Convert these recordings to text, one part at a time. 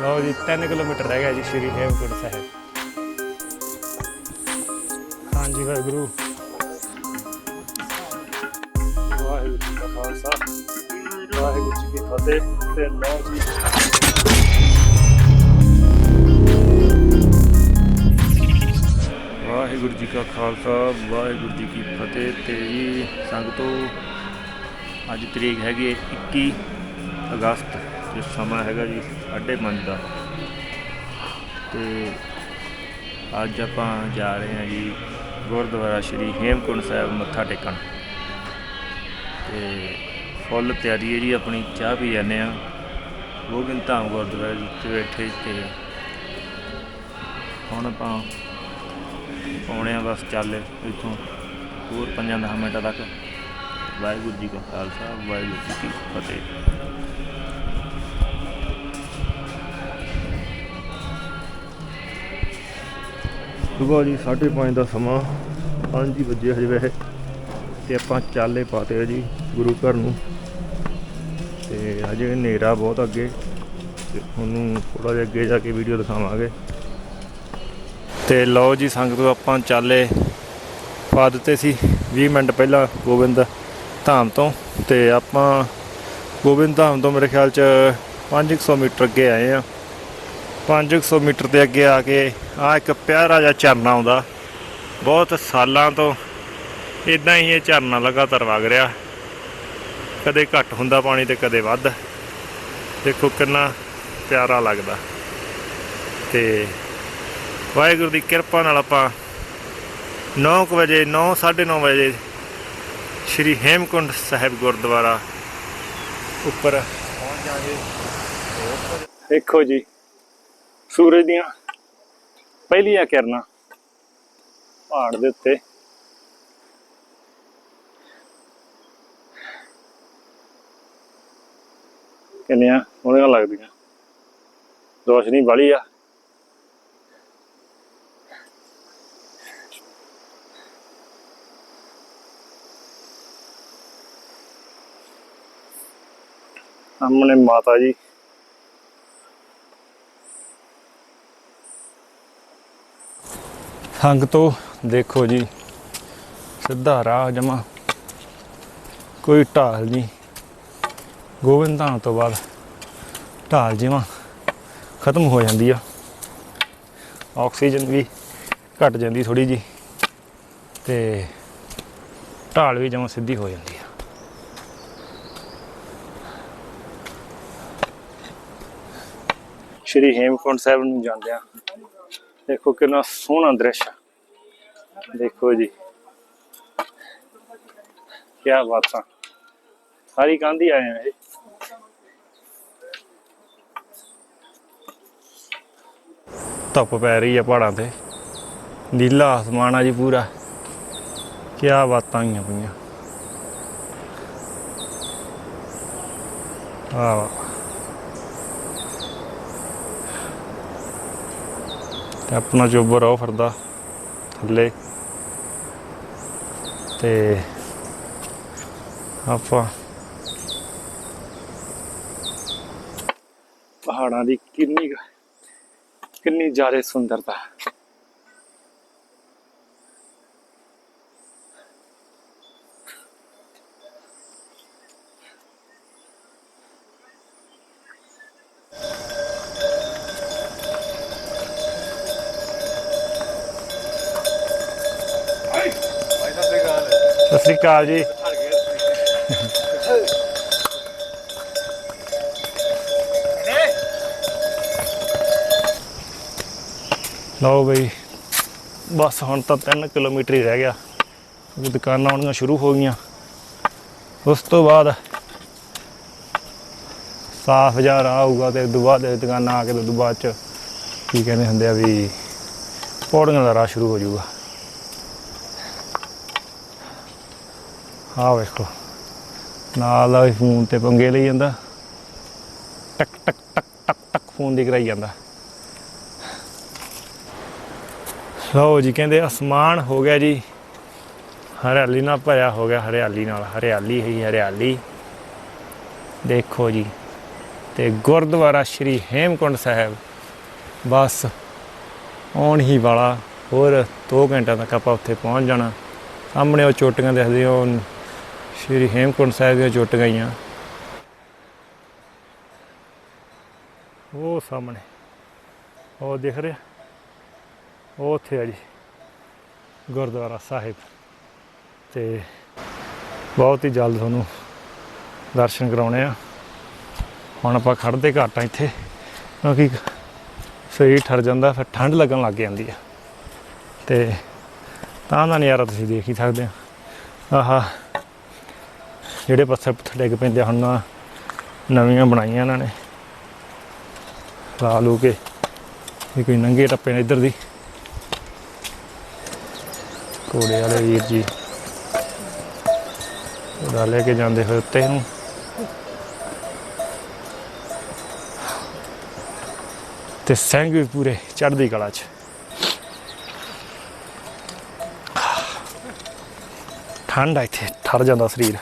ਲਓ ਜੀ 3 ਕਿਲੋਮੀਟਰ ਰਹਿ ਗਿਆ ਜੀ ਸ਼੍ਰੀ ਹੇਮਕੁੰਟ ਸਾਹਿਬ। ਹਾਂਜੀ ਵਾਹਿਗੁਰੂ। ਵਾਹਿਗੁਰੂ ਜੀ ਕਾ ਖਾਲਸਾ, ਵਾਹਿਗੁਰੂ ਜੀ ਕੀ ਫਤਿਹ ਤੇ ਲਓ ਜੀ। ਵਾਹਿਗੁਰੂ ਜੀ ਕਾ ਖਾਲਸਾ, ਵਾਹਿਗੁਰੂ ਜੀ ਕੀ ਫਤਿਹ ਤੇ ਜੀ ਸੰਗਤੋ, ਅੱਜ ਤਰੀਕ ਹੈਗੀ ਹੈ 21 ਅਗਸਤ ਤੇ ਸਮਾਂ ਹੈਗਾ ਜੀ। 5:30 ਦਾ। ਤੇ ਅੱਜ ਆਪਾਂ ਜਾ ਰਹੇ ਹਾਂ ਜੀ ਗੁਰਦੁਆਰਾ ਸ਼੍ਰੀ ਹੇਮਕੁੰਟ ਸਾਹਿਬ ਮੱਥਾ ਟੇਕਣ। ਤੇ ਫੁੱਲ ਤਿਆਰੀ ਹੈ ਜੀ, ਆਪਣੀ ਚਾਹ ਪੀ ਜਾਂਦੇ ਆ ਗੋਬਿੰਦ ਧਾਮ ਗੁਰਦੁਆਰੇ ਵਿੱਚ ਬੈਠੇ ਤੇ ਹੁਣ ਆਪਾਂ ਆਉਣੇ ਆ ਬਸ ਚੱਲ ਇੱਥੋਂ ਹੋਰ 5-10 ਮਿੰਟਾਂ ਤੱਕ। ਵਾਹਿਗੁਰੂ ਜੀ ਕਾ ਖਾਲਸਾ, ਵਾਹਿਗੁਰੂ ਜੀ ਕੀ ਫਤਿਹ। ਸੁਬਾਹ ਜੀ 5:30 ਦਾ ਸਮਾਂ। 5 ਵਜੇ ਹਜੇ ਵੈਸੇ। ਤੇ ਆਪਾਂ ਚਾਲੇ ਪਾਤੇ ਆ ਜੀ ਗੁਰੂ ਘਰ ਨੂੰ। ਤੇ ਅਜੇ ਹਨੇਰਾ ਬਹੁਤ ਅੱਗੇ। ਤੇ ਤੁਹਾਨੂੰ ਥੋੜਾ ਜਿਹਾ ਅੱਗੇ ਜਾ ਕੇ ਵੀਡੀਓ ਦਿਖਾਵਾਂਗੇ। ਤੇ ਲਓ ਜੀ, ਸੰਗਤੋ ਆਪਾਂ ਚਾਲੇ ਪਾ ਦਿੱਤੇ ਸੀ। 20 ਮਿੰਟ ਪਹਿਲਾਂ ਗੋਬਿੰਦ ਧਾਮ ਤੋਂ। ਤੇ ਆਪਾਂ ਗੋਬਿੰਦ ਧਾਮ ਤੋਂ ਮੇਰੇ ਖਿਆਲ ਚ 500 ਮੀਟਰ ਅੱਗੇ ਆਏ ਆ। 500 ਮੀਟਰ ਤੇ ਅੱਗੇ ਆ ਕੇ ਆ ਇੱਕ ਪਿਆਰਾ ਜਿਹਾ ਝਰਨਾ ਆਉਂਦਾ। ਬਹੁਤ ਸਾਲਾਂ ਤੋਂ ਇਦਾਂ ਹੀ ਇਹ ਝਰਨਾ ਲਗਾਤਾਰ ਵਗ ਰਿਹਾ। ਕਦੇ ਘੱਟ ਹੁੰਦਾ ਪਾਣੀ ਤੇ ਕਦੇ ਵੱਧ। ਦੇਖੋ ਕਿੰਨਾ ਪਿਆਰਾ ਲੱਗਦਾ। ਤੇ ਵਾਹਿਗੁਰੂ ਦੀ ਕਿਰਪਾ ਨਾਲ ਆਪਾਂ 9 ਵਜੇ 9 9:30 ਵਜੇ ਸ਼੍ਰੀ ਹੇਮਕੁੰਡ ਸਾਹਿਬ ਗੁਰਦੁਆਰਾ ਉੱਪਰ ਪਹੁੰਚ ਜਾਾਂਗੇ ਦੇਖੋ ਜੀ ਸੂਰਜ ਦੀਆਂ ਪਹਿਲੀਆਂ ਕਿਰਨਾਂ ਪਹਾੜ ਦੇ ਉੱਤੇ। ਕਿੰਨੀਆਂ ਸੋਹਣੀਆਂ ਲੱਗਦੀਆਂ। ਰੋਸ਼ਨੀ ਵਾਲੀ ਆ। ਸਾਹਮਣੇ ਮਾਤਾ ਜੀ ਸੰਗਤੋ ਦੇਖੋ ਜੀ, ਸਿੱਧਾ ਰਾਹ ਜਮਾ। ਕੋਈ ਢਾਲ ਨਹੀਂ। ਗੋਬਿੰਦ ਧਾਮ ਤੋਂ ਬਾਅਦ ਢਾਲ ਜਿਵੇਂ ਖਤਮ ਹੋ ਜਾਂਦੀ ਆ। ਆਕਸੀਜਨ ਵੀ ਘਟ ਜਾਂਦੀ ਥੋੜੀ ਜੀ ਤੇ ਢਾਲ ਵੀ ਜਮਾਂ ਸਿੱਧੀ ਹੋ ਜਾਂਦੀ ਆ। ਸ਼੍ਰੀ ਹੇਮਕੁੰਟ ਸਾਹਿਬ ਨੂੰ ਜਾਂਦੇ ਆ ਦੇਖੋ ਕਿੰਨਾ ਸੋਹਣਾ ਦ੍ਰਿਸ਼ ਦੇਖੋ ਜੀ। ਕੀ ਬਾਤਾਂ ਸਾਰੀ ਕੰਧ ਆਏ ਆ ਇਹ। ਧੁੱਪ ਪੈ ਰਹੀ ਆ ਪਹਾੜਾਂ ਤੇ। ਨੀਲਾ ਆਸਮਾਨ ਆ ਜੀ ਪੂਰਾ। ਕੀ ਬਾਤਾਂ ਆਈਆਂ ਪਈਆਂ। ਆ ਤੇ ਆਪਣਾ ਚੋਬਰ ਉਹ ਫਿਰਦਾ ਥੱਲੇ। ਤੇ ਆਪਾਂ ਪਹਾੜਾਂ ਦੀ ਕਿੰਨੀ ਕਿੰਨੀ ਜ਼ਿਆਦਾ ਸੁੰਦਰਤਾ। ਸਤਿ ਸ੍ਰੀ ਅਕਾਲ ਜੀ। ਲਓ ਬਈ, ਬਸ ਹੁਣ ਤਾਂ 3 ਕਿਲੋਮੀਟਰ ਹੀ ਰਹਿ ਗਿਆ। ਦੁਕਾਨਾਂ ਆਉਣੀਆਂ ਸ਼ੁਰੂ ਹੋ ਗਈਆਂ। ਉਸ ਤੋਂ ਬਾਅਦ ਸਾਫ਼ ਜਿਹਾ ਰਾਹ ਆਊਗਾ ਤੇ ਉਦੋਂ ਬਾਅਦ ਦੁਕਾਨਾਂ ਆ ਕੇ ਤੇ ਉਦੋਂ ਬਾਅਦ ਚ ਕੀ ਕਹਿੰਦੇ ਹੁੰਦੇ ਆ ਵੀ ਪੌੜੀਆਂ ਦਾ ਰਾਹ ਸ਼ੁਰੂ ਹੋ ਜਾਊਗਾ। ਆਹ ਵੇਖੋ। ਨਾਲ ਦਾ ਫੋਨ ਤੇ ਪੰਗੇ ਲਈ ਜਾਂਦਾ। ਟਕ ਟਕ ਟਕ ਟਕ ਟਕ ਫੋਨ ਦੀ ਕਰਾਈ ਜਾਂਦਾ। ਲਓ ਜੀ, ਕਹਿੰਦੇ ਅਸਮਾਨ ਹੋ ਗਿਆ ਜੀ। ਹਰਿਆਲੀ ਨਾਲ ਭਰਿਆ ਹੋ ਗਿਆ ਹਰਿਆਲੀ ਨਾਲ। ਹਰਿਆਲੀ ਹੀ ਹਰਿਆਲੀ। ਦੇਖੋ ਜੀ, ਤੇ ਗੁਰਦੁਆਰਾ ਸ਼੍ਰੀ ਹੇਮਕੁੰਡ ਸਾਹਿਬ। ਬਸ, ਆਉਣ ਹੀ ਵਾਲਾ। ਹੋਰ 2 ਘੰਟਿਆਂ ਤੱਕ ਆਪਾਂ ਉੱਥੇ ਪਹੁੰਚ ਜਾਣਾ। ਸਾਹਮਣੇ ਉਹ ਚੋਟੀਆਂ ਦਿਖਦੇ ਹੋ ਸ਼੍ਰੀ ਹੇਮਕੁੰਟ ਸਾਹਿਬ ਦੀਆਂ ਚੋਟੀਆਂ ਗਈਆਂ ਉਹ ਸਾਹਮਣੇ, ਉਹ ਦਿਖ ਰਿਹਾ? ਉਹ ਉੱਥੇ ਆ ਜੀ, ਗੁਰਦੁਆਰਾ ਸਾਹਿਬ। ਤੇ ਬਹੁਤ ਹੀ ਜਲਦ ਤੁਹਾਨੂੰ ਦਰਸ਼ਨ ਕਰਾਉਣੇ ਆ। ਹੁਣ ਆਪਾਂ ਖੜਦੇ ਘੱਟ ਆ ਇੱਥੇ, ਕਿਉਂਕਿ ਸਰੀਰ ਠਰ ਜਾਂਦਾ, ਫਿਰ ਠੰਡ ਲੱਗਣ ਲੱਗ ਜਾਂਦੀ ਆ। ਤੇ ਤਾਂ ਦਾ ਨਜ਼ਾਰਾ ਤੁਸੀਂ ਦੇਖ ਹੀ ਸਕਦੇ ਆ। ਆਹਾ ਜਿਹੜੇ ਪੱਥਰ ਪੁੱਥਰ ਡਿੱਗ ਪੈਂਦੇ ਆ, ਹੁਣ ਨਾ ਨਵੀਆਂ ਬਣਾਈਆਂ ਇਹਨਾਂ ਨੇ। ਲਾ ਲੂ ਕੇ ਇਹ ਕੋਈ ਨੰਗੇ ਟੱਪੇ ਨੇ ਇੱਧਰ ਦੀ। ਘੋੜੇ ਵਾਲੇ ਵੀਰ ਜੀ ਘੋੜਾ ਲੈ ਕੇ ਜਾਂਦੇ ਹੋਏ ਉੱਤੇ ਨੂੰ ਤੇ ਸਿੰਘ ਵੀ ਪੂਰੇ ਚੜ੍ਹਦੀ ਕਲਾ 'ਚ। ਠੰਡ ਇੱਥੇ, ਠਰ ਜਾਂਦਾ ਸਰੀਰ।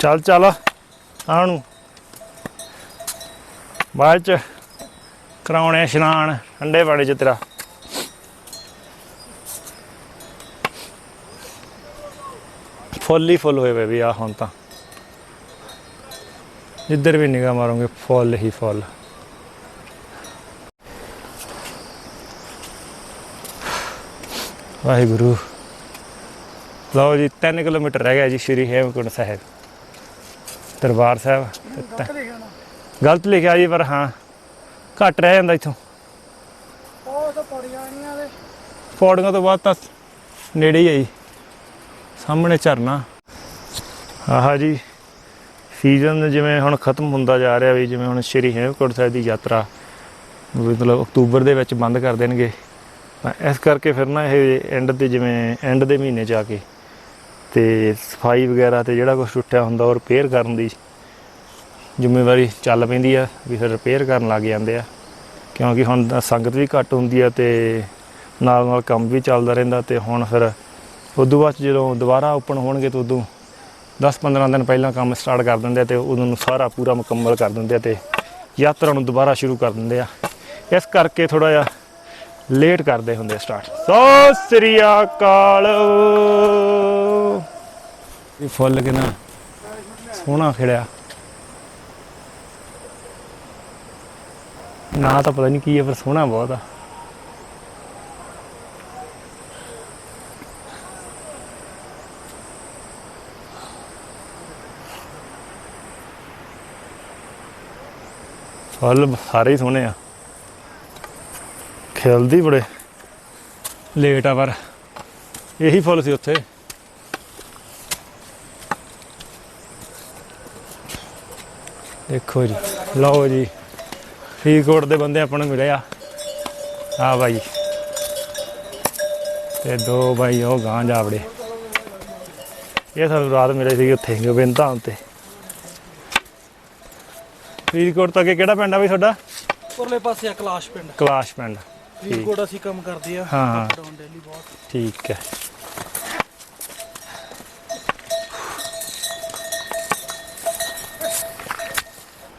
ਚੱਲ ਚੱਲ ਆਹ ਨੂੰ ਬਾਅਦ ਚ ਕਰਾਉਣੇ ਇਸ਼ਨਾਨ, ਠੰਡੇ ਪਾਣੀ ਚ ਤੇਰਾ। ਫੁੱਲ ਹੀ ਫੁੱਲ ਹੋਏ ਵੇ ਵੀ ਆ ਹੁਣ ਤਾਂ। ਜਿੱਧਰ ਵੀ ਨਿਗਾਹ ਮਾਰੋਗੇ, ਫੁੱਲ ਹੀ ਫੁੱਲ। ਵਾਹਿਗੁਰੂ। ਲਓ ਜੀ 3 ਕਿਲੋਮੀਟਰ ਰਹਿ ਗਿਆ ਜੀ, ਸ਼੍ਰੀ ਹੇਮਕੁੰਟ ਸਾਹਿਬ। ਦਰਬਾਰ ਸਾਹਿਬ ਤੇ ਤ- ਗਲਤ ਲਿਖਿਆ ਜੀ ਪਰ ਹਾਂ ਘੱਟ ਰਹਿ ਜਾਂਦਾ ਇੱਥੋਂ। ਉਹ ਤਾਂ ਪੜੀਆਂ ਤੋਂ ਬਾਅਦ ਤਾਂ ਨੇੜੇ ਹੀ ਜੀ। ਸਾਹਮਣੇ ਝਰਨਾ। ਆਹਾ ਜੀ ਸੀਜ਼ਨ ਜਿਵੇਂ ਹੁਣ ਖਤਮ ਹੁੰਦਾ ਜਾ ਰਿਹਾ ਵੀ ਜਿਵੇਂ ਹੁਣ ਸ਼੍ਰੀ ਹੇਮਕੁੰਟ ਸਾਹਿਬ ਦੀ ਯਾਤਰਾ ਮਤਲਬ ਅਕਤੂਬਰ ਦੇ ਵਿੱਚ ਬੰਦ ਕਰ ਦੇਣਗੇ। ਤਾਂ ਇਸ ਕਰਕੇ ਫਿਰ ਨਾ ਇਹ ਐਂਡ ਤੇ ਜਿਵੇਂ ਐਂਡ ਦੇ ਮਹੀਨੇ ਚ ਆ ਕੇ ਤੇ ਸਫ਼ਾਈ ਵਗੈਰਾ ਤੇ ਜਿਹੜਾ ਕੁਝ ਟੁੱਟਿਆ ਹੁੰਦਾ ਉਹ ਰਿਪੇਅਰ ਕਰਨ ਦੀ ਜ਼ਿੰਮੇਵਾਰੀ ਚੱਲ ਪੈਂਦੀ ਆ, ਵੀ ਫਿਰ ਰਿਪੇਅਰ ਕਰਨ ਲੱਗ ਜਾਂਦੇ ਆ। ਕਿਉਂਕਿ ਹੁਣ ਸੰਗਤ ਵੀ ਘੱਟ ਹੁੰਦੀ ਆ ਤੇ ਨਾਲ ਨਾਲ ਕੰਮ ਵੀ ਚੱਲਦਾ ਰਹਿੰਦਾ ਤੇ ਹੁਣ ਫਿਰ ਉਦੋਂ ਬਾਅਦ 'ਚ ਜਦੋਂ ਦੁਬਾਰਾ ਓਪਨ ਹੋਣਗੇ ਤਾਂ ਉਦੋਂ 10-15 ਦਿਨ ਪਹਿਲਾਂ ਕੰਮ ਸਟਾਰਟ ਕਰ ਦਿੰਦੇ ਆ ਤੇ ਉਦੋਂ ਨੂੰ ਸਾਰਾ ਪੂਰਾ ਮੁਕੰਮਲ ਕਰ ਦਿੰਦੇ ਆ ਤੇ ਯਾਤਰਾ ਨੂੰ ਦੁਬਾਰਾ ਸ਼ੁਰੂ ਕਰ ਦਿੰਦੇ ਆ। ਇਸ ਕਰਕੇ ਥੋੜਾ ਜਿਹਾ ਲੇਟ ਕਰਦੇ ਹੁੰਦੇ ਸਟਾਰਟ ਸੋ ਸ੍ਰੀ ਅਕਾਲ। ਇਹ ਫੁੱਲ ਕਿੰਨਾ ਸੋਹਣਾ ਖਿੜਿਆ। ਨਾ ਤਾਂ ਪਤਾ ਨਹੀਂ ਕੀ ਹੈ ਪਰ ਸੋਹਣਾ ਬਹੁਤ ਆ। ਫੁੱਲ ਸਾਰੇ ਹੀ ਸੋਹਣੇ ਆ। ਖਿਲਦੀ ਬੜੇ। ਲੇਟ ਆ, ਪਰ ਇਹੀ ਫੁੱਲ ਸੀ ਉੱਥੇ। ਦੇਖੋ ਜੀ ਲਓ ਜੀ ਫਰੀਦਕੋਟ ਦੇ ਬੰਦੇ ਆਪਾਂ ਨੂੰ ਮਿਲੇ ਆ। ਆ ਬਾਈ। ਤੇ ਦੋ ਬਾਈ ਉਹ ਗਾਂ ਜਾਵੜੇ ਇਹ ਸਾਨੂੰ ਰਾਤ ਮਿਲੇ ਸੀ ਉੱਥੇ ਗੋਬਿੰਦਾਂ ਤੇ ਫਰੀਦਕੋਟ ਤੋਂ ਅੱਗੇ ਕਿਹੜਾ ਪਿੰਡ ਆ ਬਈ ਤੁਹਾਡਾ? ਉਰਲੇ ਪਾਸੇ ਆ ਕਲਾਸ਼ ਪਿੰਡ। ਕਲਾਸ਼ ਪਿੰਡ। ਫਰੀਦਕੋਟ ਅਸੀਂ ਕੰਮ ਕਰਦੇ ਆ। ਹਾਂ, ਡੇਲੀ ਬਹੁਤ। ਠੀਕ ਹੈ।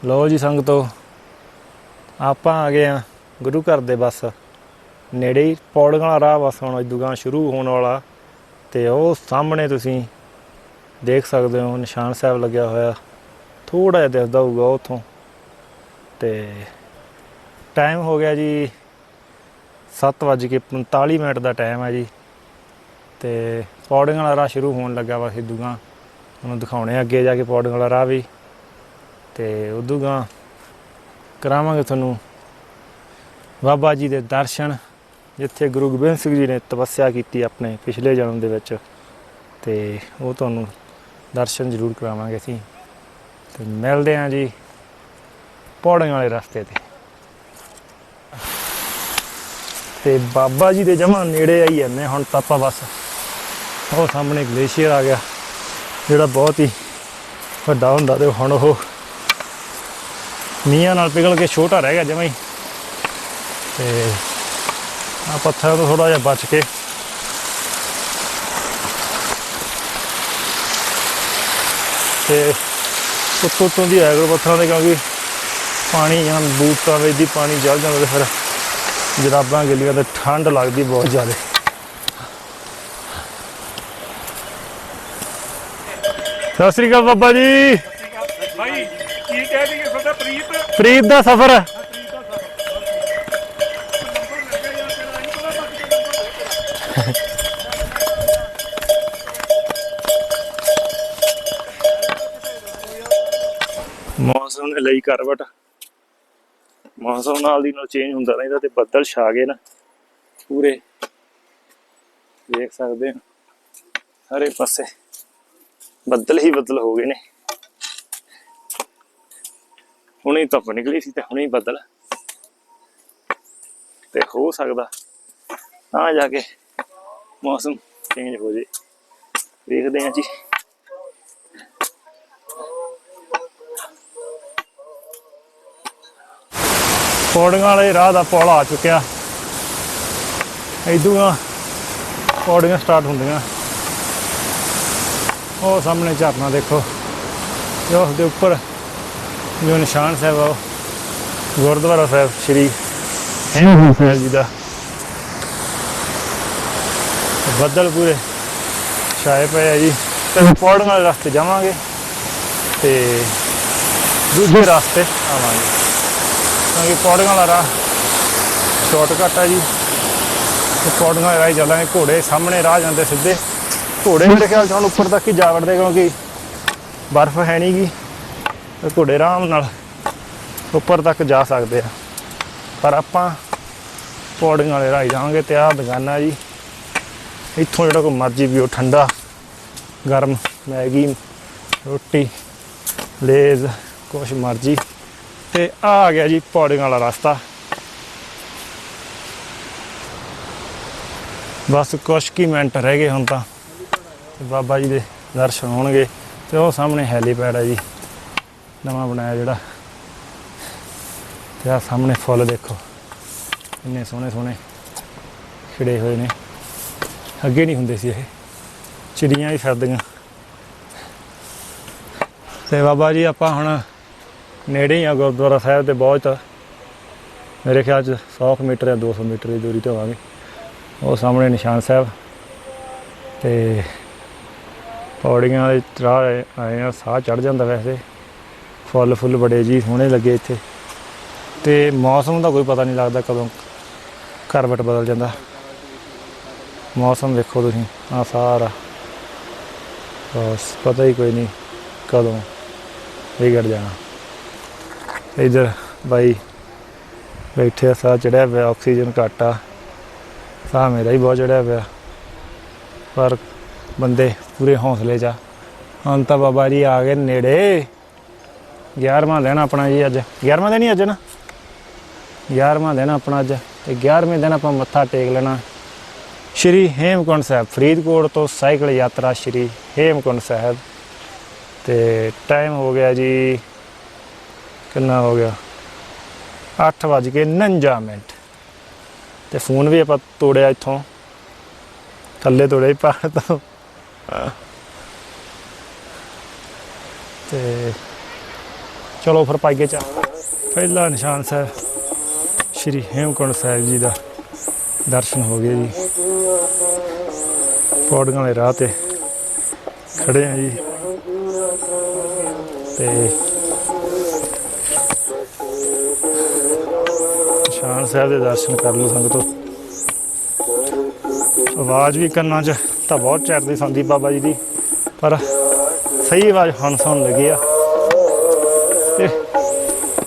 ਲੋ ਜੀ ਸੰਗਤੋ, ਆਪਾਂ ਆ ਗਏ ਆ ਗੁਰੂ ਘਰ ਦੇ ਬਸ। ਨੇੜੇ ਹੀ ਪੌੜੀਆਂ ਵਾਲਾ ਰਾਹ ਬਸ ਹੁਣ ਇਦੂਗਾ ਸ਼ੁਰੂ ਹੋਣ ਵਾਲਾ। ਤੇ ਉਹ ਸਾਹਮਣੇ ਤੁਸੀਂ ਦੇਖ ਸਕਦੇ ਹੋ, ਨਿਸ਼ਾਨ ਸਾਹਿਬ ਲੱਗਿਆ ਹੋਇਆ। ਥੋੜਾ ਜਿਹਾ ਦਿਖਦਾ ਹੋਊਗਾ ਉੱਥੋਂ। ਤੇ ਟਾਈਮ ਹੋ ਗਿਆ ਜੀ 7:45 ਮਿੰਟ ਦਾ ਟਾਈਮ ਹੈ ਜੀ। ਤੇ ਪੌੜੀਆਂ ਵਾਲਾ ਰਾਹ ਸ਼ੁਰੂ ਹੋਣ ਲੱਗਾ ਵਾ ਸਿੱਧੂਗਾ ਉਹਨੂੰ ਦਿਖਾਉਣੇ ਅੱਗੇ ਜਾ ਕੇ ਪੌੜੀਆਂ ਵਾਲਾ ਰਾਹ ਵੀ। ਤੇ ਉਦੋਂ ਕਰਾਵਾਂਗੇ ਤੁਹਾਨੂੰ ਬਾਬਾ ਜੀ ਦੇ ਦਰਸ਼ਨ, ਜਿੱਥੇ ਗੁਰੂ ਗੋਬਿੰਦ ਸਿੰਘ ਜੀ ਨੇ ਤਪੱਸਿਆ ਕੀਤੀ ਆਪਣੇ ਪਿਛਲੇ ਜਨਮ ਦੇ ਵਿੱਚ, ਤੇ ਉਹ ਤੁਹਾਨੂੰ ਦਰਸ਼ਨ ਜ਼ਰੂਰ ਕਰਾਵਾਂਗੇ ਅਸੀਂ। ਤੇ ਮਿਲਦੇ ਹਾਂ ਜੀ ਪੌੜੀਆਂ ਵਾਲੇ ਰਸਤੇ ਤੇ। ਤੇ ਬਾਬਾ ਜੀ ਦੇ ਜਮਾ ਨੇੜੇ ਆਈ ਜਾਂਦੇ ਹਾਂ ਹੁਣ ਤਾਂ ਆਪਾਂ ਬਸ। ਉਹ ਸਾਹਮਣੇ ਗਲੇਸ਼ੀਅਰ ਆ ਗਿਆ, ਜਿਹੜਾ ਬਹੁਤ ਹੀ ਵੱਡਾ ਹੁੰਦਾ ਤੇ ਹੁਣ ਉਹ ਮੀਆਂ ਨਾਲ ਪਿਘਲ ਕੇ ਛੋਟਾ ਰਹਿ ਗਿਆ ਜਮਾਂ ਹੀ। ਤੇ ਆ ਪੱਥਰਾਂ ਤੋਂ ਥੋੜਾ ਜਿਹਾ ਬਚ ਕੇ। ਤੇ ਉੱਤੋਂ ਉੱਤੋਂ ਦੀ ਆਇਆ ਕਰੋ ਪੱਥਰਾਂ ਦੇ ਕਿਉਂਕਿ ਪਾਣੀ ਜਾਂ ਬੂਟਾਂ ਵਿੱਚ ਦੀ ਪਾਣੀ ਜਲ ਜਾਂਦਾ ਤੇ ਫਿਰ ਜਰਾਬਾਂ, ਗਿੱਲੀਆਂ ਤੇ ਠੰਡ ਲੱਗਦੀ ਬਹੁਤ ਜ਼ਿਆਦਾ। ਸਤਿ ਸ੍ਰੀ ਅਕਾਲ ਬਾਬਾ ਜੀ ਭਾਈ ਕੀ ਕਹਿ ਦਈਏ ਤੁਹਾਡਾ ਫਰੀਦ ਦਾ ਸਫ਼ਰ। ਮੌਸਮ ਨੇ ਲਈ ਕਰਵਟ। ਮੌਸਮ ਨਾਲ ਦੀ ਨਾਲ ਚੇਂਜ ਹੁੰਦਾ ਰਹਿੰਦਾ ਤੇ ਬੱਦਲ ਛਾ ਗਏ ਨਾ। ਪੂਰੇ ਦੇਖ ਸਕਦੇ ਹੋ। ਸਾਰੇ ਪਾਸੇ ਬੱਦਲ ਹੀ ਬੱਦਲ ਹੋ ਗਏ ਨੇ। ਹੁਣੇ ਧੁੱਪ ਨਿਕਲੀ ਸੀ ਤੇ ਹੁਣੇ ਬੱਦਲ। ਤੇ ਹੋ ਸਕਦਾ ਆ ਜਾ ਕੇ ਮੌਸਮ ਚੇਂਜ ਹੋ ਜੇ। ਦੇਖਦੇ ਹਾਂ ਜੀ। ਪੌੜੀਆਂ ਵਾਲੇ ਰਾਹ ਦਾ ਪੌਲ ਆ ਚੁੱਕਿਆ। ਇਦੋਂ ਪੌੜੀਆਂ ਸਟਾਰਟ ਹੁੰਦੀਆਂ। ਉਹ ਸਾਹਮਣੇ ਝਰਨਾ ਦੇਖੋ। ਤੇ ਉਸ ਦੇ ਉੱਪਰ ਜੋ ਨਿਸ਼ਾਨ ਸਾਹਿਬ ਆ ਗੁਰਦੁਆਰਾ ਸਾਹਿਬ ਸ਼੍ਰੀ ਹੇਮਕੁੰਟ ਸਾਹਿਬ ਜੀ ਦਾ। ਬੱਦਲ ਪੂਰੇ ਛਾਏ ਪਏ ਆ ਜੀ। ਤੇ ਪੌੜੀਆਂ ਵਾਲੇ ਰਸਤੇ ਜਾਵਾਂਗੇ ਤੇ ਦੂਜੇ ਰਸਤੇ ਆਵਾਂਗੇ। ਕਿਉਂਕਿ ਪੌੜੀਆਂ ਵਾਲਾ ਰਾਹ ਸ਼ਾਰਟਕਟ ਆ ਜੀ। ਤੇ ਪੌੜੀਆਂ ਵਾਲੇ ਰਾਹ ਚੱਲਾਂਗੇ ਘੋੜੇ ਸਾਹਮਣੇ ਰਾਹ ਜਾਂਦੇ ਸਿੱਧੇ। ਘੋੜੇ ਮੇਰੇ ਖਿਆਲ ਚ ਹੁਣ ਉੱਪਰ ਤੱਕ ਹੀ ਜਾ ਵੜਦੇ ਕਿਉਂਕਿ ਬਰਫ਼ ਹੈ ਨਹੀਂ ਗੀ। ਤੇ ਘੋੜੇ ਆਰਾਮ ਨਾਲ ਉੱਪਰ ਤੱਕ ਜਾ ਸਕਦੇ ਆ। ਪਰ ਆਪਾਂ ਪੌੜੀਆਂ ਵਾਲੇ ਰਾਹ ਜਾਵਾਂਗੇ ਤੇ ਆਹ ਦੁਕਾਨਾਂ ਜੀ, ਇੱਥੋਂ ਜਿਹੜਾ ਕੋਈ ਮਰਜ਼ੀ ਵੀ ਉਹ ਠੰਡਾ, ਗਰਮ ਮੈਗੀ, ਰੋਟੀ, ਲੇਜ਼, ਕੁਛ ਮਰਜ਼ੀ। ਤੇ ਆ ਆ ਗਿਆ ਜੀ ਪੌੜੀਆਂ ਵਾਲਾ ਰਸਤਾ। ਬਸ ਕੁਛ ਕੀ ਮਿੰਟ ਰਹਿ ਗਏ ਹੁਣ ਤਾਂ। ਬਾਬਾ ਜੀ ਦੇ ਦਰਸ਼ਨ ਹੋਣਗੇ ਤੇ ਉਹ ਸਾਹਮਣੇ ਹੈਲੀਪੈਡ ਹੈ ਜੀ। ਨਵਾਂ ਬਣਾਇਆ ਜਿਹੜਾ। ਤੇ ਆ ਸਾਹਮਣੇ ਫੁੱਲ ਦੇਖੋ। ਇੰਨੇ ਸੋਹਣੇ ਸੋਹਣੇ ਖਿੜੇ ਹੋਏ ਨੇ। ਅੱਗੇ ਨਹੀਂ ਹੁੰਦੇ ਸੀ ਇਹ। ਚਿੜੀਆਂ ਹੀ ਫਿਰਦੀਆਂ। ਤੇ ਬਾਬਾ ਜੀ ਆਪਾਂ ਹੁਣ ਨੇੜੇ ਹੀ ਆ ਗੁਰਦੁਆਰਾ ਸਾਹਿਬ ਦੇ ਬਹੁਤ। ਮੇਰੇ ਖਿਆਲ ਚ 100 ਕੁ ਮੀਟਰ ਜਾਂ 200 ਮੀਟਰ ਦੀ ਦੂਰੀ ਤੇ ਹੋਵਾਂਗੇ। ਉਹ ਸਾਹਮਣੇ ਨਿਸ਼ਾਨ ਸਾਹਿਬ। ਤੇ ਪੌੜੀਆਂ ਦੇ ਰਾਹ ਆਏ ਆ, ਸਾਹ ਚੜ ਜਾਂਦਾ ਵੈਸੇ। ਫੁੱਲ ਫੁੱਲ ਬੜੇ ਜੀ, ਸੋਹਣੇ ਲੱਗੇ ਇੱਥੇ। ਤੇ ਮੌਸਮ ਦਾ ਕੋਈ ਪਤਾ ਨਹੀਂ ਲੱਗਦਾ ਕਦੋਂ ਕਰਵਟ ਬਦਲ ਜਾਂਦਾ। ਮੌਸਮ ਦੇਖੋ ਤੁਸੀਂ, ਆ ਸਾਰਾ। ਬਸ, ਪਤਾ ਹੀ ਕੋਈ ਨਹੀਂ ਕਦੋਂ ਵਿਗੜ ਜਾਣਾ। ਇਧਰ ਬਾਈ ਬੈਠੇ ਆ, ਸਾਹ ਚੜਿਆ ਪਿਆ, ਆਕਸੀਜਨ ਘੱਟ ਆ। ਸਾਹ ਮੇਰਾ ਹੀ ਬਹੁਤ ਚੜਿਆ ਪਿਆ। ਪਰ ਬੰਦੇ ਪੂਰੇ ਹੌਸਲੇ 'ਚ ਆ। ਹੁਣ ਤਾਂ ਬਾਬਾ ਜੀ ਆ ਗਏ ਨੇੜੇ। 11ਵਾਂ ਦਿਨ ਆਪਣਾ ਜੀ ਅੱਜ। 11ਵਾਂ ਦਿਨ ਹੀ ਅੱਜ ਨਾ? 11ਵਾਂ ਦਿਨ ਆਪਣਾ ਅੱਜ। ਤੇ 11ਵੇਂ ਦਿਨ ਆਪਾਂ ਮੱਥਾ ਟੇਕ ਲੈਣਾ। ਸ਼੍ਰੀ ਹੇਮਕੁੰਟ ਸਾਹਿਬ, ਫਰੀਦਕੋਟ ਤੋਂ ਸਾਈਕਲ ਯਾਤਰਾ ਸ਼੍ਰੀ ਹੇਮਕੁੰਟ ਸਾਹਿਬ। ਤੇ ਟਾਈਮ ਹੋ ਗਿਆ ਜੀ, ਕਿੰਨਾ ਹੋ ਗਿਆ? 8:49 ਮਿੰਟ। ਤੇ ਫੋਨ ਵੀ ਆਪਾਂ ਤੋੜਿਆ ਇੱਥੋਂ। ਥੱਲੇ ਤੋੜਿਆ ਪਹਾੜ ਤੋਂ। ਤੇ ਚਲੋ ਫਿਰ ਪਾਈਏ ਚਾ ਪਹਿਲਾ ਨਿਸ਼ਾਨ ਸਾਹਿਬ, ਸ਼੍ਰੀ ਹੇਮਕੁੰਟ ਸਾਹਿਬ ਜੀ ਦਾ ਦਰਸ਼ਨ ਹੋ ਗਿਆ ਜੀ। ਪੌੜੀਆਂ ਵਾਲੇ ਰਾਹ ਤੇ ਖੜੇ ਆ ਜੀ। ਤੇ ਨਿਸ਼ਾਨ ਸਾਹਿਬ ਦੇ ਦਰਸ਼ਨ ਕਰ ਲਓ ਸੰਗਤੋ। ਆਵਾਜ਼ ਵੀ ਕੰਨਾਂ 'ਚ ਤਾਂ ਬਹੁਤ ਚਿਰ ਸੰਦੀਪ ਬਾਬਾ ਜੀ ਦੀ, ਪਰ ਸਹੀ ਆਵਾਜ਼ ਹੁਣ ਸੁਣ ਲੱਗੀ ਆ।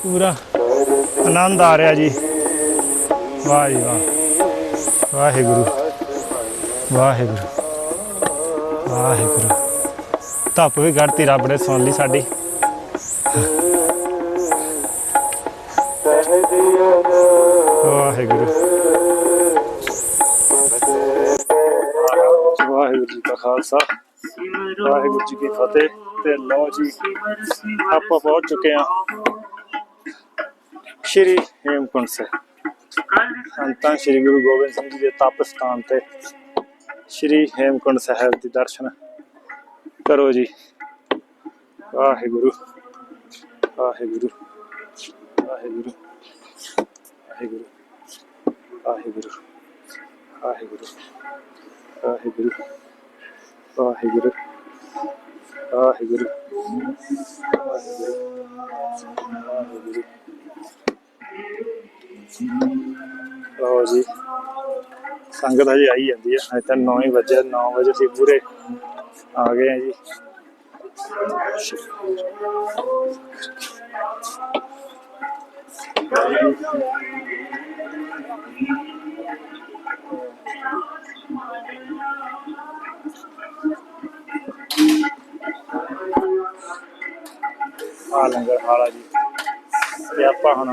ਪੂਰਾ ਆਨੰਦ ਆ ਰਿਹਾ ਜੀ। ਵਾਹ ਜੀ ਵਾਹ। ਵਾਹਿਗੁਰੂ। ਵਾਹਿਗੁਰੂ। ਵਾਹਿਗੁਰੂ। ਧੱਪ ਵੀ ਕੱਢਤੀ ਰੱਬ ਨੇ, ਸੁਣ ਲਈ ਸਾਡੀ। ਵਾਹਿਗੁਰੂ। ਵਾਹਿਗੁਰੂ ਜੀ ਕਾ ਖਾਲਸਾ। ਵਾਹਿਗੁਰੂ ਜੀ ਕੀ ਫਤਿਹ। ਤੇ ਲਓ ਜੀ, ਆਪਾਂ ਪਹੁੰਚ ਚੁੱਕੇ ਹਾਂ। ਸ਼੍ਰੀ ਹੇਮਕੁੰਟ ਸਾਹਿਬ ਸੰਤਾਂ ਸ਼੍ਰੀ ਗੁਰੂ ਗੋਬਿੰਦ ਸਿੰਘ ਜੀ ਦੇ ਤਪ ਸਥਾਨ ਤੇ ਸ਼੍ਰੀ ਹੇਮਕੁੰਟ ਸਾਹਿਬ ਦੇ ਦਰਸ਼ਨ ਕਰੋ ਜੀ ਵਾਹਿਗੁਰੂ ਵਾਹਿਗੁਰੂ ਵਾਹਿਗੁਰੂ ਵਾਹਿਗੁਰੂ ਵਾਹਿਗੁਰੂ ਵਾਹਿਗੁਰੂ ਵਾਹਿਗੁਰੂ ਵਾਹਿਗੁਰੂ ਵਾਹਿਗੁਰੂ ਵਾਹਿਗੁਰੂ ਲਓ ਜੀ। ਸੰਗਤ ਹਜੇ ਆਈ ਜਾਂਦੀ ਹੈ ਅਜੇ ਤਾਂ 9 ਵਜੇ 9 ਵਜੇ ਅਸੀਂ ਪੂਰੇ ਆ ਗਏ ਆ ਜੀ। ਆ ਲੰਗਰ ਹਾਲਾ ਜੀ। हाँ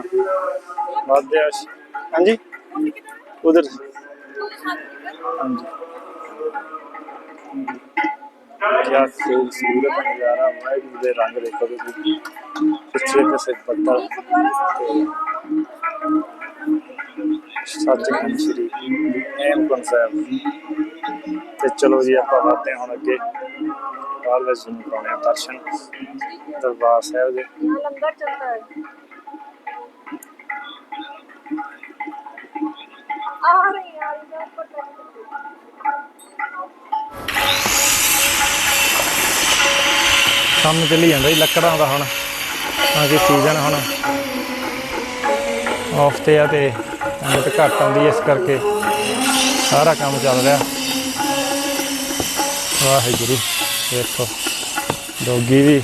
हाँ क्या खूबसूरत नज़ारा वाइट दे रंग देखो तो से पत्थर श्री तो चलो जी, आप आते हैं हम अगे में दर्शन। दरबार साहब के आ रही है आ रही है ऊपर तक। ਕੰਮ ਚੱਲੀ ਜਾਂਦਾ ਜੀ ਲੱਕੜਾਂ ਦਾ ਹੁਣ ਕਿਉਂਕਿ ਸੀਜ਼ਨ ਹੁਣ ਆਫ ਤੇ ਆ ਤੇ ਸੰਗਤ ਘੱਟ ਆਉਂਦੀ ਹੈ, ਇਸ ਕਰਕੇ ਸਾਰਾ ਕੰਮ ਚੱਲ ਰਿਹਾ ਵਾਹਿਗੁਰੂ ਦੇਖੋ ਡੋਗੀ ਵੀ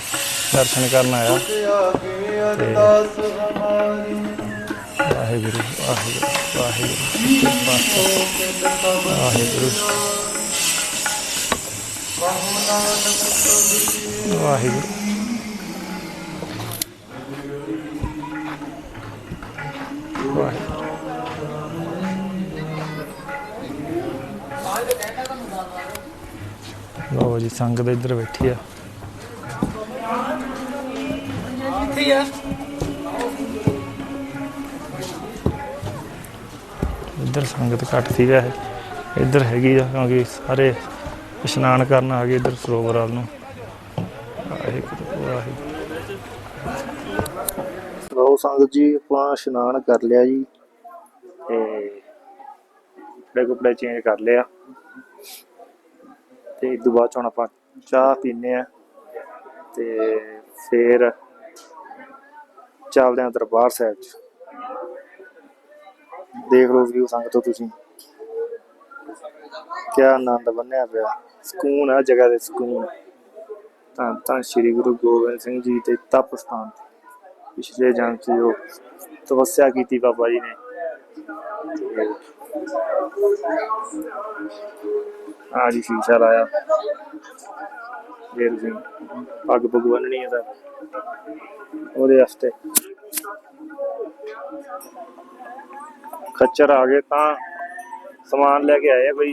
ਦਰਸ਼ਨ ਕਰਨ ਆਇਆ ਤੇ ਵਾਹਿਗੁਰੂ ਵਾਹਿਗੁਰੂ ਵਾਹਿਗੁਰੂ। ਵਾਹਿਗੁਰੂ ਵਾਹਿਗੁਰੂ ਵਾਹਿਗੁਰੂ ਲਓ ਜੀ ਸੰਗਤ ਇੱਧਰ ਬੈਠੀ ਆ। ਕਿੱਥੇ ਆ। ਇੱਧਰ ਸੰਗਤ ਘੱਟ ਸੀ ਵੈਸੇ। ਇੱਧਰ ਹੈਗੀ ਆ, ਕਿਉਂਕਿ ਸਾਰੇ ਇਸ਼ਨਾਨ ਕਰਨ ਆ ਗਏ ਇੱਧਰ ਸਰੋਵਰ ਵੱਲ ਨੂੰ। ਵਾਹਿਗੁਰੂ ਵਾਹਿਗੁਰੂ ਲਓ ਸੰਗਤ ਜੀ, ਆਪਾਂ ਇਸ਼ਨਾਨ ਕਰ ਲਿਆ ਜੀ। ਤੇ ਕੱਪੜੇ ਕੁਪੜੇ ਚੇਂਜ ਕਰ ਲਿਆ ਤੇ ਇਸ ਤੋਂ ਬਾਅਦ 'ਚ ਹੁਣ ਆਪਾਂ ਚਾਹ ਪੀਨੇ ਆ। ਤੇ ਫੇਰ ਚੱਲਦੇ ਆ ਦਰਬਾਰ ਸਾਹਿਬ ਚ। ਦੇਖ ਲਓ ਵੀਊ ਸੰਗਤੋ ਤੁਸੀਂ। ਕਿਆ ਆਨੰਦ ਬੰਨਿਆ ਪਿਆ। ਸਕੂਨ ਆ ਜਗ੍ਹਾ ਦੇ ਸਕੂਨ। ਤਾਂ ਤਾਂ ਸ੍ਰੀ ਗੁਰੂ ਗੋਬਿੰਦ ਸਿੰਘ ਜੀ ਦੇ ਤਪ ਸਥਾਨ ਪਿਛਲੇ ਜਨਮ 'ਚ ਜੋ ਤਪੱਸਿਆ ਕੀਤੀ ਬਾਬਾ ਜੀ ਨੇ। ਤੇ ਆ ਜੀ ਸ਼ੀਸ਼ਾ ਲਾਇਆ। ਫੇਰ ਜੀ, ਪੱਗ ਪੁੱਗ ਬੰਨਣੀ ਹੈ ਤਾਂ। ਉਹਦੇ ਵਾਸਤੇ। ਖੱਚਰ ਆ ਗਏ ਤਾਂ ਸਮਾਨ ਲੈ ਕੇ ਆਏ ਆ ਬਈ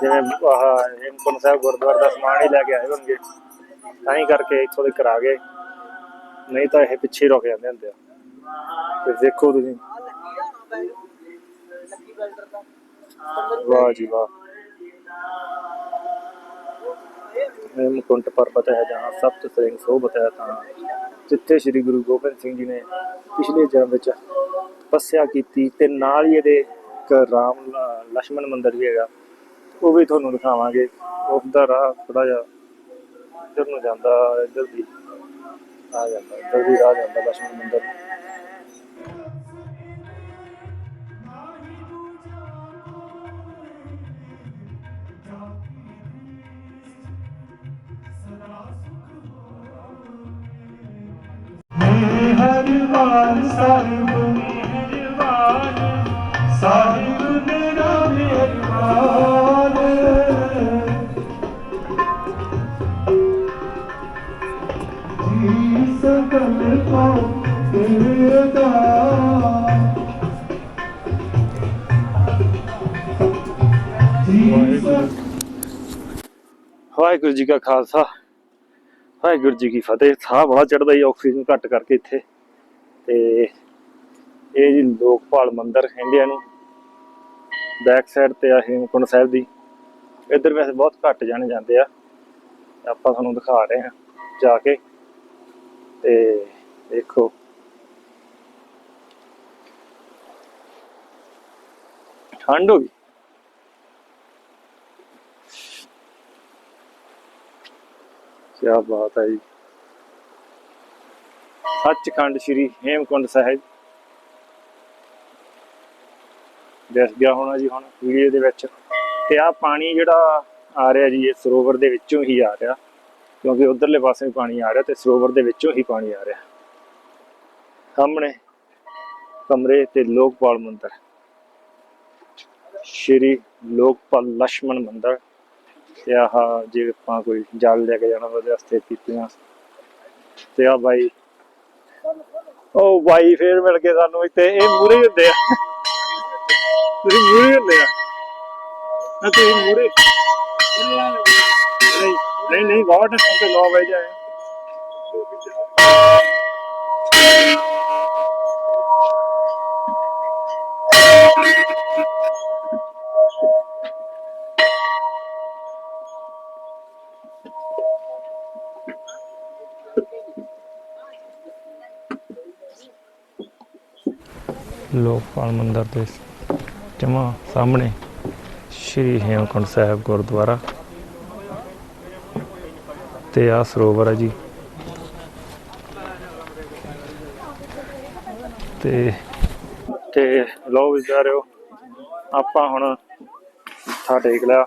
ਜਿਵੇਂ ਆਹ ਹੇਮਕੁੰਟ ਸਾਹਿਬ ਗੁਰਦੁਆਰਾ ਦਾ ਸਮਾਨ ਹੀ ਲੈ ਕੇ ਆਏ ਹੋਣਗੇ। ਤਾਂ ਹੀ ਕਰਕੇ ਇੱਥੋਂ ਦੇ ਕਰਾ ਗਏ। ਨਹੀਂ ਤਾਂ ਇਹ ਪਿੱਛੇ ਰੁਕ ਜਾਂਦੇ ਹੁੰਦੇ ਆ। ਤੇ ਦੇਖੋ ਤੁਸੀਂ। ਵਾਹ ਜੀ ਵਾਹ। ਹੇਮਕੁੰਟ ਪਰਬਤ ਹੈ ਜਹਾਂ ਸਪਤ ਸਿੰਘ ਸੋਭਤ ਹੈ ਤਾਂ। ਜਿੱਥੇ ਸ੍ਰੀ ਗੁਰੂ ਗੋਬਿੰਦ ਸਿੰਘ ਜੀ ਨੇ ਪਿਛਲੇ ਜਨਮ ਵਿੱਚ ਤਪੱਸਿਆ ਕੀਤੀ ਤੇ ਨਾਲ ਹੀ ਇਹਦੇ ਇੱਕ ਰਾਮ ਲక్ష్మణ ਮੰਦਿਰ ਵੀ ਹੈਗਾ। ਉਹ ਵੀ ਤੁਹਾਨੂੰ ਦਿਖਾਵਾਂਗੇ। ਉਸ ਦਾ ਰਾਹ ਥੋੜਾ ਜਿਹਾ ਇੱਧਰ ਨੂੰ ਜਾਂਦਾ, ਇੱਧਰ ਵੀ ਆ ਜਾਂਦਾ, ਇੱਧਰ ਵੀ ਆ ਜਾਂਦਾ ਲక్ష్మణ ਮੰਦਿਰ। ਹਰ ਵਾਹਿਗੁਰੂ ਜੀ ਕਾ ਖਾਲਸਾ। ਵਾਹਿਗੁਰੂ ਜੀ ਕੀ ਫਤਿਹ। ਸਾਹ ਬੜਾ ਚੜਦਾ ਜੀ, ਆਕਸੀਜਨ ਘੱਟ ਕਰਕੇ ਇੱਥੇ। ਤੇ ਇਹ ਜੀ ਲੋਕਪਾਲ ਮੰਦਿਰ ਕਹਿੰਦੇ ਨੂੰ। ਬੈਕ ਸਾਈਡ ਤੇ ਆ ਹੇਮਕੁੰਡ ਸਾਹਿਬ ਦੀ। ਇੱਧਰ ਵੈਸੇ ਬਹੁਤ ਘੱਟ ਜਾਣੇ ਜਾਂਦੇ ਆ। ਆਪਾਂ ਤੁਹਾਨੂੰ ਦਿਖਾ ਰਹੇ ਹਾਂ ਜਾ ਕੇ। ਤੇ ਦੇਖੋ। ਠੰਡ ਹੋ ਗਈ। ਕਿਆ ਬਾਤ ਹੈ ਜੀ। ਸੱਚਖੰਡ ਸ੍ਰੀ ਹੇਮਕੁੰਡ ਸਾਹਿਬ। ਦਿਸ ਗਿਆ ਹੋਣਾ ਜੀ ਹੁਣ ਵੀਡੀਓ ਦੇ ਵਿੱਚ। ਤੇ ਆ ਪਾਣੀ ਜਿਹੜਾ ਆ ਰਿਹਾ ਜੀ, ਇਹ ਸਰੋਵਰ ਦੇ ਵਿੱਚੋਂ ਹੀ ਆ ਰਿਹਾ। ਕਿਉਂਕਿ ਉਧਰਲੇ ਪਾਸੇ ਵੀ ਪਾਣੀ ਆ ਰਿਹਾ ਤੇ ਸਰੋਵਰ ਦੇ ਵਿੱਚੋਂ ਹੀ ਪਾਣੀ ਆ ਰਿਹਾ। ਸਾਹਮਣੇ ਕਮਰੇ ਤੇ ਲੋਕਪਾਲ ਮੰਦਰ। ਸ਼੍ਰੀ ਲੋਕਪਾਲ ਲక్ష్మణ ਮੰਦਰ। ਤੇ ਆਹ ਜੇ ਆਪਾਂ ਕੋਈ ਜਲ ਲੈ ਕੇ ਜਾਣਾ ਉਹਦੇ ਵਾਸਤੇ ਪੀਪੀਆਂ। ਤੇ ਆ ਬਾਈ, ਉਹ ਬਾਈ ਫੇਰ ਮਿਲ ਕੇ ਸਾਨੂੰ ਇੱਥੇ। ਇਹ ਮੂਰੇ ਹੀ ਹੁੰਦੇ ਆ। ਤੁਸੀਂ ਮੂਰੇ ਹੁੰਦੇ ਆ। ਨਾ ਤੁਸੀਂ ਮੂਰੇ ਨਹੀਂ ਨਹੀਂ ਨਹੀਂ ਬਹੁਤ ਹੈ ਤੇ 9 ਵਜੇ ਆਏ ਲੋਕਪਾਲ ਮੰਦਰ ਦੇ ਜਮਾ ਸਾਹਮਣੇ ਸ਼੍ਰੀ ਹੇਮਕੁੰਟ ਸਾਹਿਬ ਗੁਰਦੁਆਰਾ ਤੇ ਆ ਸਰੋਵਰ ਹੈ ਜੀ। ਤੇ ਤੇ ਲੋ ਵਿਚਾਰਿਓ ਆਪਾਂ ਹੁਣ ਮੱਥਾ ਟੇਕ ਲਿਆ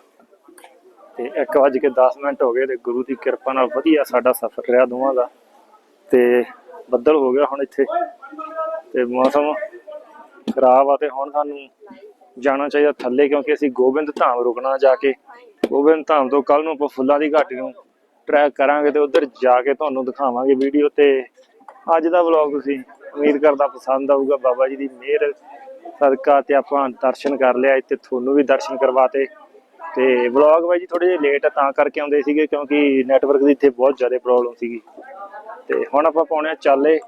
ਤੇ 1 ਵਜੇ ਕੇ 10 ਮਿੰਟ ਹੋ ਗਏ ਤੇ ਗੁਰੂ ਦੀ ਕਿਰਪਾ ਨਾਲ ਵਧੀਆ ਸਾਡਾ ਸਫ਼ਰ ਰਿਹਾ ਦੋਵਾਂ ਦਾ ਤੇ ਬੱਦਲ ਹੋ ਗਿਆ ਹੁਣ ਇੱਥੇ ਤੇ ਮੌਸਮ ਖਰਾਬ ਆ ਤੇ ਹੁਣ ਸਾਨੂੰ ਜਾਣਾ ਚਾਹੀਦਾ ਥੱਲੇ ਕਿਉਂਕਿ ਅਸੀਂ ਗੋਬਿੰਦ ਧਾਮ ਰੁਕਣਾ ਜਾ ਕੇ। ਗੋਬਿੰਦ ਧਾਮ ਤੋਂ ਕੱਲ ਨੂੰ ਆਪਾਂ ਫੁੱਲਾਂ ਦੀ ਘਾਟੀ ਨੂੰ ਟਰੈਕ ਕਰਾਂਗੇ ਤੇ ਉੱਧਰ ਜਾ ਕੇ ਤੁਹਾਨੂੰ ਦਿਖਾਵਾਂਗੇ ਵੀਡੀਓ ਤੇ। ਅੱਜ ਦਾ ਵਲੌਗ ਤੁਸੀਂ ਉਮੀਦ ਕਰਦਾ ਪਸੰਦ ਆਊਗਾ। ਬਾਬਾ ਜੀ ਦੀ ਮਿਹਰ, ਸਦਕਾ ਤੇ ਆਪਾਂ ਦਰਸ਼ਨ ਕਰ ਲਿਆ, ਇੱਥੇ ਤੁਹਾਨੂੰ ਵੀ ਦਰਸ਼ਨ ਕਰਵਾਤੇ ਤੇ। ਵਲੌਗ ਬਾਈ ਜੀ ਥੋੜੇ ਜਿਹਾ ਲੇਟ ਤਾਂ ਕਰਕੇ ਆਉਂਦੇ ਸੀਗੇ ਕਿਉਂਕਿ ਨੈਟਵਰਕ ਦੀ ਇੱਥੇ ਬਹੁਤ ਜ਼ਿਆਦਾ ਪ੍ਰੋਬਲਮ ਸੀਗੀ। ਤੇ ਹੁਣ ਆਪਾਂ ਪਾਉਣੇ ਆ ਚਾਲੇ।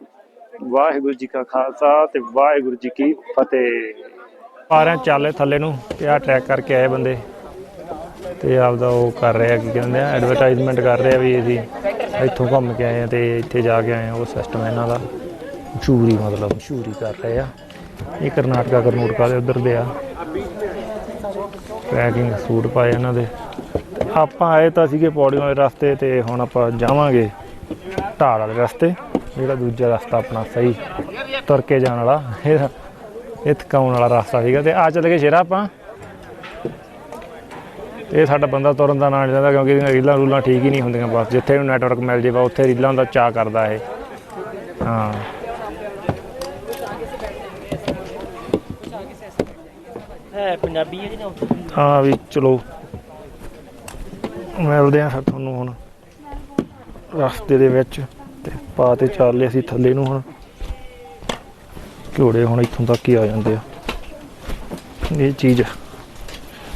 ਵਾਹਿਗੁਰੂ ਜੀ ਕਾ ਖਾਲਸਾ ਤੇ ਵਾਹਿਗੁਰੂ ਜੀ ਕੀ ਫਤਿਹ। ਆ ਰਹੇ ਥੱਲੇ ਨੂੰ ਤੇ ਆ ਟਰੈਕ ਕਰਕੇ ਆਏ ਬੰਦੇ। ਤੇ ਆਪਦਾ ਉਹ ਕਰ ਰਹੇ ਆ, ਕੀ ਕਹਿੰਦੇ ਆ ਐਡਵਰਟਾਈਜ਼ਮੈਂਟ ਕਰ ਰਹੇ ਆ ਵੀ ਅਸੀਂ ਇੱਥੋਂ ਘੁੰਮ ਕੇ ਆਏ ਆ ਤੇ ਇੱਥੇ ਜਾ ਕੇ ਆਏ ਆ, ਉਹ ਸਿਸਟਮ ਇਹਨਾਂ ਦਾ। ਮਸ਼ਹੂਰੀ ਮਤਲਬ ਮਸ਼ਹੂਰੀ ਕਰ ਰਹੇ ਆ। ਇਹ ਕਰਨਾਟਕਾ, ਕਰਨੂਟਕਾ ਦੇ ਉਧਰ ਦੇ ਆ। ਪੈਕਿੰਗ ਸੂਟ ਪਾਏ ਇਹਨਾਂ ਦੇ। ਆਪਾਂ ਆਏ ਤਾਂ ਸੀਗੇ ਪੌੜੀਆਂ ਦੇ ਰਸਤੇ ਤੇ ਹੁਣ ਆਪਾਂ ਜਾਵਾਂਗੇ ਢਾਲ ਵਾਲੇ ਰਸਤੇ। ਜਿਹੜਾ ਦੂਜਾ ਰਸਤਾ ਆਪਣਾ ਸਹੀ ਤੁਰ ਕੇ ਜਾਣ ਵਾਲਾ ਇਹ ਇਹ ਥਕਾਉਣ ਵਾਲਾ ਰਸਤਾ ਸੀਗਾ ਤੇ ਆ ਚੱਲ ਗਏ ਸ਼ੇਰਾ ਆਪਾਂ। ਇਹ ਸਾਡਾ ਬੰਦਾ ਤੁਰਨ ਦਾ ਨਾਂ ਲੈਂਦਾ ਕਿਉਂਕਿ ਇਹਦੀਆਂ ਰੀਲਾਂ ਰੂਲਾਂ ਠੀਕ ਹੀ ਨਹੀਂ ਹੁੰਦੀਆਂ ਬਸ ਜਿੱਥੇ ਇਹਨੂੰ ਨੈਟਵਰਕ ਮਿਲ ਜਾਵੇ ਉੱਥੇ ਰੀਲਾਂ ਦਾ ਚਾਹ ਕਰਦਾ ਇਹ। ਹਾਂ। ਹੈ ਪੰਜਾਬੀ ਹੈ ਵੀ ਚਲੋ ਮਿਲਦੇ ਆ ਤੁਹਾਨੂੰ ਹੁਣ ਰਸਤੇ ਦੇ ਵਿੱਚ। ਤੇ ਪਾ ਤੇ ਚੱਲੇ ਅਸੀਂ ਥੱਲੇ ਨੂੰ ਹੁਣ। ਘੋੜੇ ਹੁਣ ਇੱਥੋਂ ਤੱਕ ਹੀ ਆ ਜਾਂਦੇ ਆ। ਇਹ ਚੀਜ਼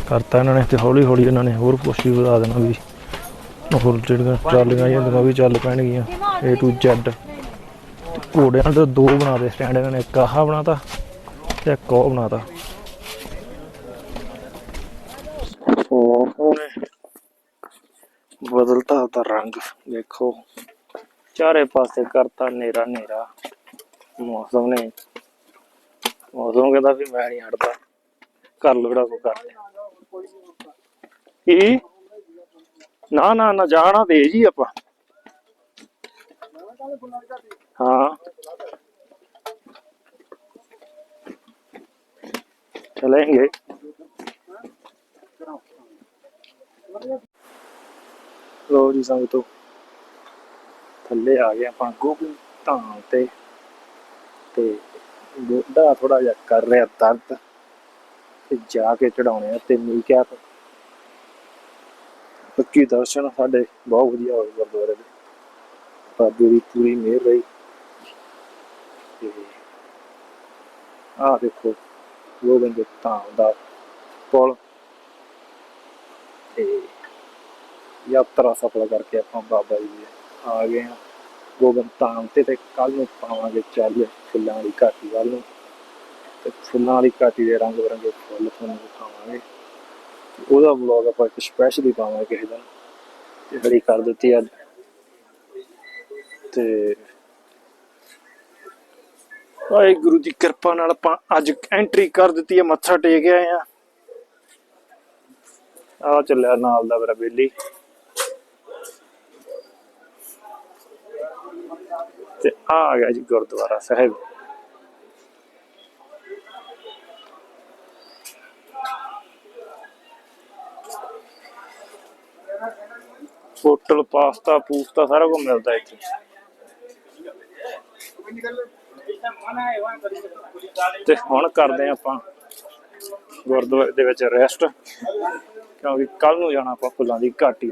ਕਰਤਾ ਇਹਨਾਂ ਨੇ ਤੇ ਹੌਲੀ ਹੌਲੀ ਇਹਨਾਂ ਨੇ ਹੋਰ ਕੁਛ ਵੀ ਵਧਾ ਦੇਣਾ ਵੀ। ਹੋਰ ਜਿਹੜੀਆਂ ਟਰਾਲੀਆਂ ਜਾਂਦੀਆਂ ਵੀ ਚੱਲ ਪੈਣਗੀਆਂ, A to Z ਤੇ ਘੋੜਿਆਂ ਦੇ ਦੋ ਬਣਾ ਦੇ ਸਟੈਂਡ ਇਹਨਾਂ ਨੇ, ਇੱਕ ਆਹ ਬਣਾਤਾ ਤੇ ਇੱਕ ਉਹ ਬਣਾਤਾ। ਉਹਨੇ ਬਦਲਤਾ ਉਹਦਾ ਰੰਗ ਦੇਖੋ ਚਾਰੇ ਪਾਸੇ ਕਰਤਾ ਨੇਰਾ ਨੇਰਾ ਮੌਸਮ ਨੇ, ਮੌਸਮ ਕਹਿੰਦਾ ਵੀ ਮੈਂ ਨਹੀਂ ਹਟਦਾ। ਕਰ ਲੋ ਜਿਹੜਾ ਕੋ ਕਰਦੇ ਕੀ? ਨਾ ਨਾ ਨਾ, ਜਾਣਾ ਦੇ ਜੀ ਆਪਾਂ। ਹਾਂ। ਚलेंगे ਲੋ ਜੀ ਸੰਗਤੋ। ਥੱਲੇ ਆ ਗਏ, ਆਪਾਂ ਗੋਬਿੰਦ ਧਾਮ ਤੇ ਤੇ ਗੋਡਾ ਥੋੜਾ ਜਿਹਾ ਕਰ ਰਿਹਾ ਦਰਦ, ਤੇ ਜਾ ਕੇ ਚੜਾਉਣੇ ਆ ਤੇ ਮਿਲ ਕਿਆ ਪੱਕੀ ਦਰਸ਼ਨ ਸਾਡੇ ਬਹੁਤ ਵਧੀਆ ਹੋਏ ਗੁਰਦੁਆਰੇ ਦੇ। ਬਾਬੇ ਦੀ ਪੂਰੀ ਮਿਹਰ ਰਹੀ। ਤੇ ਆਹ ਦੇਖੋ, ਗੋਬਿੰਦ ਧਾਮ ਦਾ ਪੁਲ। ਤੇ ਯਾਤਰਾ ਸਫਲ ਕਰਕੇ ਆਪਾਂ ਬਾਬਾ ਜੀ ਦੇ ਆ ਗਏ ਹਾਂ। ਗੋਬਿੰਦ ਧਾਮ ਤੇ ਤੇ ਕੱਲ ਨੂੰ ਪਾਵਾਂਗੇ ਚੱਲ ਫੁੱਲਾਂ ਵਾਲੀ ਘਾਟੀ ਵੱਲ ਨੂੰ। ਤੇ ਫੁੱਲਾਂ ਵਾਲੀ ਘਾਟੀ ਦੇ ਰੰਗ ਬਰੰਗੇ ਫੁੱਲ ਤੁਹਾਨੂੰ ਦਿਖਾਵਾਂਗੇ। ਉਹਦਾ ਵਲੌਗ ਆਪਾਂ ਇੱਕ ਸਪੈਸ਼ਲ ਪਾਵਾਂਗੇ ਕਿਸੇ ਦਿਨ। ਤੇ ਹੜੀ ਕਰ ਦਿੱਤੀ ਅੱਜ। ਤੇ ਵਾਹਿਗੁਰੂ ਦੀ ਕਿਰਪਾ ਨਾਲ ਆਪਾਂ ਅੱਜ ਐਂਟਰੀ ਕਰ ਦਿੱਤੀ ਹੈ, ਮੱਥਾ ਟੇਕ ਆਏ ਆ ਆ ਚੱਲਿਆ ਨਾਲ ਦਾ ਮੇਰਾ ਬੇਲੀ। ਤੇ ਆ ਆ ਗਿਆ ਜੀ ਗੁਰਦੁਆਰਾ ਸਾਹਿਬ। ਹੋਟਲ, ਪਾਸਤਾ, ਪੂਸਤਾ ਸਾਰਾ ਕੁਝ ਮਿਲਦਾ ਇੱਥੇ। ਤੇ ਹੁਣ ਕਰਦੇ ਹਾਂ ਆਪਾਂ ਗੁਰਦੁਆਰੇ ਦੇ ਵਿੱਚ ਰੈਸਟ ਕਿਉਂਕਿ ਕੱਲ ਨੂੰ ਜਾਣਾ ਆਪਾਂ ਫੁੱਲਾਂ ਦੀ ਘਾਟੀ।